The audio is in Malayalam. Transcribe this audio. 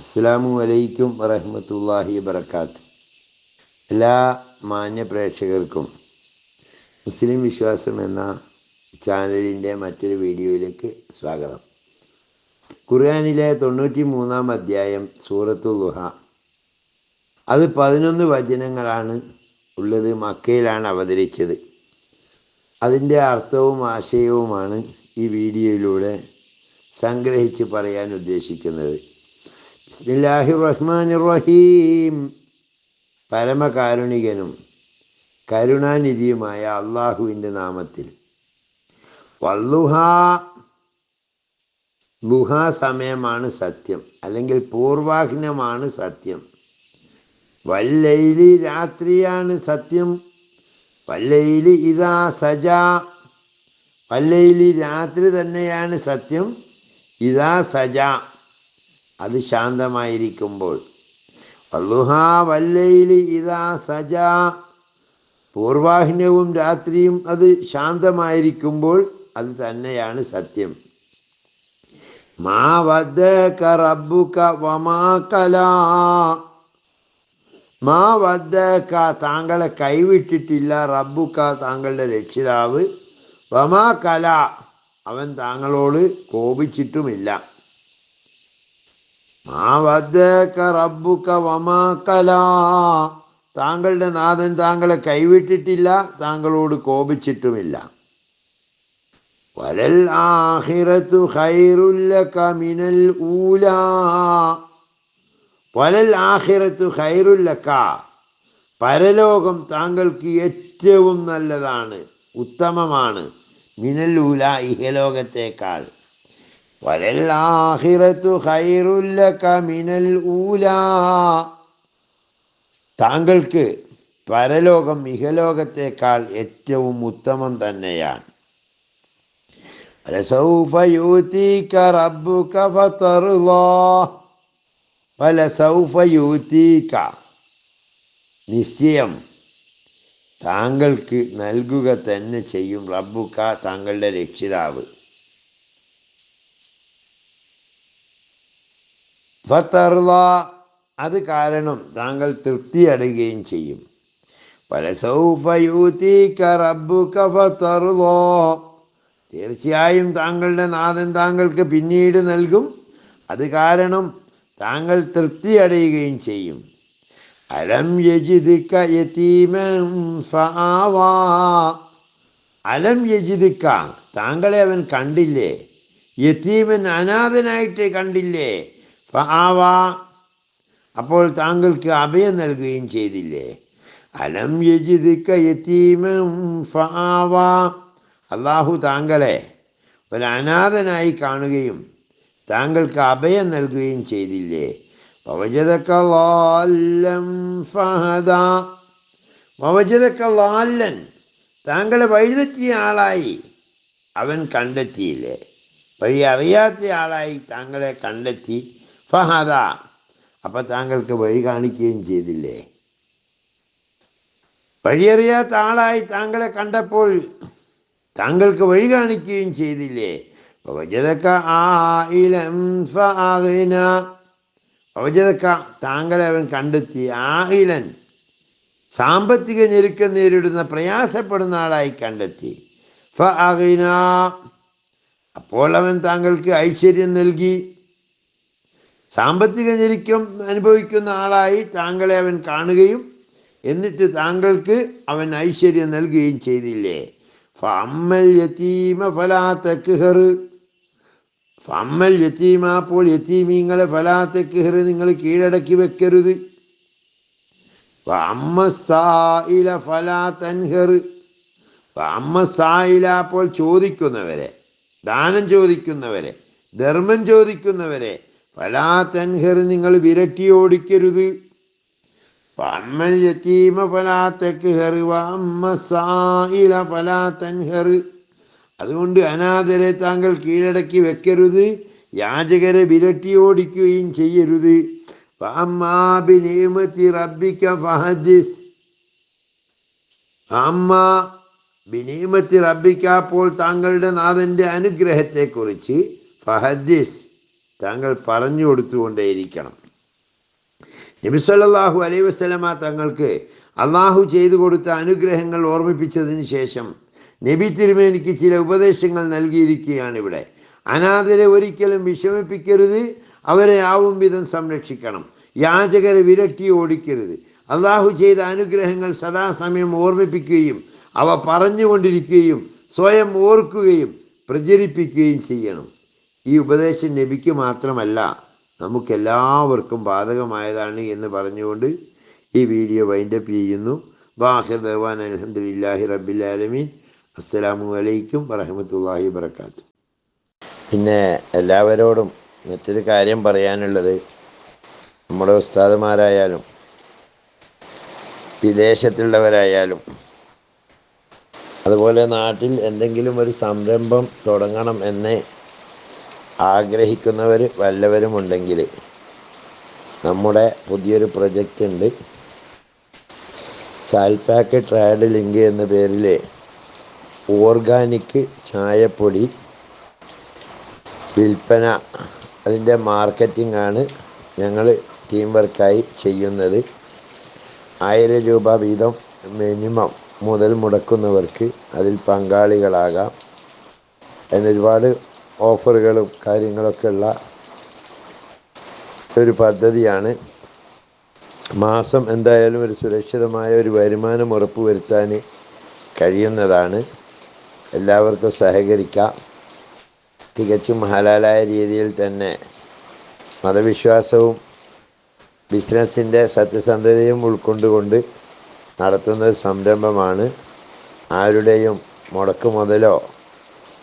അസ്സാമു അലൈക്കും വറഹമത്തല്ലാഹി വബർക്കാത്ത് എല്ലാ മാന്യ പ്രേക്ഷകർക്കും മുസ്ലിം വിശ്വാസം എന്ന ചാനലിന്റെ മറ്റൊരു വീഡിയോയിലേക്ക് സ്വാഗതം. ഖുർആാനിലെ തൊണ്ണൂറ്റി മൂന്നാം അധ്യായം സൂറത്തു ലുഹ അത് പതിനൊന്ന് വചനങ്ങളാണ് ഉള്ളത് മക്കയിലാണ് അവതരിച്ചത്. അതിന്റെ അർത്ഥവും ആശയവുമാണ് ഈ വീഡിയോയിലൂടെ സംഗ്രഹിച്ച് പറയാൻ ഉദ്ദേശിക്കുന്നത്. ബിസ്മില്ലാഹി റഹ്മാൻ റഹീം പരമകാരുണികനും കരുണാനിധിയുമായ അള്ളാഹുവിന്റെ നാമത്തിൽ. വല്ലുഹ ഗുഹാ സമയമാണ് സത്യം അല്ലെങ്കിൽ പൂർവാഹ്നമാണ് സത്യം. വല്ലയിലി രാത്രിയാണ് സത്യം വല്ലയിലി ഇതാ സജ വല്ലയിലി രാത്രി തന്നെയാണ് സത്യം ഇതാ സജ. അത് ശാന്തമായിരിക്കുമ്പോൾ. അല്ലുഹ വല്ലയിൽ ഇതാ സജാ. പൂർവാഹിന്യവും രാത്രിയും അത് ശാന്തമായിരിക്കുമ്പോൾ അത് തന്നെയാണ് സത്യം. മാ റബ്ബുക വമാ മാ താങ്കളെ കൈവിട്ടിട്ടില്ല റബ്ബുക്ക താങ്കളുടെ രക്ഷിതാവ്. വമാ കല. അവൻ താങ്കളോട് കോപിച്ചിട്ടുമില്ല മാ വദ്ദക റബ്ബുക വമാ കല താങ്കളുടെ നാഥൻ താങ്കളെ കൈവിട്ടിട്ടില്ല താങ്കളോട് കോപിച്ചിട്ടുമില്ല. ആഹിറത്തു മിനൽ ആഹിറത്തു പരലോകം താങ്കൾക്ക് ഏറ്റവും നല്ലതാണ് ഉത്തമമാണ് മിനൽ ഊല ഇഹലോകത്തേക്കാൾ മിനൽ താങ്കൾക്ക് പരലോകം ഇഹലോകത്തേക്കാൾ ഏറ്റവും ഉത്തമം തന്നെയാണ്. നിശ്ചയം താങ്കൾക്ക് നൽകുക തന്നെ ചെയ്യും റബ്ബുക്ക താങ്കളുടെ രക്ഷിതാവ്. ഫത്തർല അത് കാരണം താങ്കൾ തൃപ്തി അടയുകയും ചെയ്യും തീർച്ചയായും താങ്കളുടെ നാഥൻ താങ്കൾക്ക് പിന്നീട് നൽകും. അത് കാരണം താങ്കൾ തൃപ്തി അടയുകയും ചെയ്യും. അലം യജിദിക്ക യതീമൻ ഫആവാ. അലം യജിദിക്ക താങ്കളെ അവൻ കണ്ടില്ലേ? യതീമൻ അനാഥനായിട്ട് കണ്ടില്ലേ? ഫആവാ. അപ്പോൾ താങ്കൾക്ക് അഭയം നൽകുകയും ചെയ്തില്ലേ? അലം യജിദിക്ക യതീമൻ ഫആവാ. അള്ളാഹു താങ്കളെ ഒരു അനാഥനായി കാണുകയും താങ്കൾക്ക് അഭയം നൽകുകയും ചെയ്തില്ലേ? വവജതക്കല്ലാല്ലൻ താങ്കളെ വഴിതെറ്റിയ ആളായി അവൻ കണ്ടെത്തിയില്ലേ? വഴി അറിയാത്ത ആളായി താങ്കളെ കണ്ടെത്തി ഫഹദ. അപ്പം താങ്കൾക്ക് വഴി കാണിക്കുകയും ചെയ്തില്ലേ? വഴിയറിയാത്ത ആളായി താങ്കളെ കണ്ടപ്പോൾ താങ്കൾക്ക് വഴി കാണിക്കുകയും ചെയ്തില്ലേ? വജതക്ക ആയിലം ഫഅഗ്ന വജതക്ക താങ്കളെ അവൻ കണ്ടെത്തി ആയിലൻ സാമ്പത്തിക ഞെരുക്കം നേരിടുന്ന പ്രയാസപ്പെടുന്ന ആളായി കണ്ടെത്തി. ഫഅഗ്ന അപ്പോൾ അവൻ താങ്കൾക്ക് ഐശ്വര്യം നൽകി. സാമ്പത്തിക ഞെരുക്കം അനുഭവിക്കുന്ന ആളായി താങ്കളെ അവൻ കാണുകയും എന്നിട്ട് താങ്കൾക്ക് അവൻ ഐശ്വര്യം നൽകുകയും ചെയ്തില്ലേ? ഫമ്മൽ യത്തീമ ഫലാത്തക്ഹർ ഫമ്മൽ യത്തീമ അപ്പോൾ യത്തീമീങ്ങളെ ഹെറ് നിങ്ങൾ കീഴടക്കി വെക്കരുത്. അമ്മ സായില ഫലാ തൻഹർ. അമ്മ സായില അപ്പോൾ ചോദിക്കുന്നവരെ ദാനം ചോദിക്കുന്നവരെ ധർമ്മം ചോദിക്കുന്നവരെ ഫലാ തൻഹർ നിങ്ങൾ വിരട്ടി ഓടിക്കരുത് അമ്മൽ യത്തീമ ഫലാ തക്ഹർ സായില ഫലാ തൻഹർ അതുകൊണ്ട് അനാഥരെ താങ്കൾ കീഴടക്കി വെക്കരുത്. യാചകരെ വിരട്ടി ഓടിക്കുകയും ചെയ്യരുത് റബ്ബിക്ക ഫഹദിസ്. അമ്മ ബിനീമത്തി റബ്ബിക്കാപ്പോൾ താങ്കളുടെ നാഥന്റെ അനുഗ്രഹത്തെക്കുറിച്ച് ഫഹദിസ്. താങ്കൾ പറഞ്ഞു കൊടുത്തുകൊണ്ടേയിരിക്കണം. നബിസ്വല്ലാഹു അലൈ വസ്ലമ തങ്ങൾക്ക് അള്ളാഹു ചെയ്തു കൊടുത്ത അനുഗ്രഹങ്ങൾ ഓർമ്മിപ്പിച്ചതിന് ശേഷം നബി തിരുമേനിക്ക് ചില ഉപദേശങ്ങൾ നൽകിയിരിക്കുകയാണ് ഇവിടെ. അനാഥരെ ഒരിക്കലും വിഷമിപ്പിക്കരുത് അവരെ ആവും വിധം സംരക്ഷിക്കണം. യാചകരെ വിരട്ടി ഓടിക്കരുത്. അള്ളാഹു ചെയ്ത അനുഗ്രഹങ്ങൾ സദാസമയം ഓർമ്മിപ്പിക്കുകയും അവ പറഞ്ഞുകൊണ്ടിരിക്കുകയും സ്വയം ഓർക്കുകയും പ്രചരിപ്പിക്കുകയും ചെയ്യണം. ഈ ഉപദേശം നബിക്ക് മാത്രമല്ല നമുക്കെല്ലാവർക്കും ബാധകമായതാണ് എന്ന് പറഞ്ഞുകൊണ്ട് ഈ വീഡിയോ വൈൻഡപ്പ് ചെയ്യുന്നു. ബാഹിർ ദവാൻ അലഹദില്ലാഹി റബ്ബിലാലമീൻ അസ്സലാമു അലൈക്കും വറഹമത്തല്ലാഹി വബർക്കാത്തു പിന്നെ എല്ലാവരോടും മറ്റൊരു കാര്യം പറയാനുള്ളത് നമ്മുടെ ഉസ്താദുമാരായാലും വിദേശത്തുള്ളവരായാലും അതുപോലെ നാട്ടിൽ എന്തെങ്കിലും ഒരു സംരംഭം തുടങ്ങണം എന്ന് ആഗ്രഹിക്കുന്നവർ വല്ലവരുമുണ്ടെങ്കിൽ നമ്മുടെ പുതിയൊരു പ്രൊജക്റ്റ് ഉണ്ട്. സാൽപാക്ക് ട്രയഡ് ലിങ്ക് എന്ന പേരിൽ ഓർഗാനിക് ചായപ്പൊടി വിൽപ്പന. അതിന്റെ മാർക്കറ്റിംഗ് ആണ് ഞങ്ങൾ ടീം വർക്കായി ചെയ്യുന്നത്. ആയിരം രൂപ വീതം മിനിമം മുതൽ മുടക്കുന്നവർക്ക് അതിൽ പങ്കാളികളാകാം. അതിന് ഒരുപാട് ഓഫറുകളും കാര്യങ്ങളൊക്കെ ഉള്ള ഒരു പദ്ധതിയാണ്. മാസം എന്തായാലും ഒരു സുരക്ഷിതമായ ഒരു വരുമാനം ഉറപ്പുവരുത്താൻ കഴിയുന്നതാണ്. എല്ലാവർക്കും സഹകരിക്കാം. തികച്ചും ഹലാലായ രീതിയിൽ തന്നെ മതവിശ്വാസവും ബിസിനസ്സിന്റെ സത്യസന്ധതയും ഉൾക്കൊണ്ടുകൊണ്ട് നടത്തുന്ന സംരംഭമാണ്. ആരുടെയും മുടക്ക് മുതലോ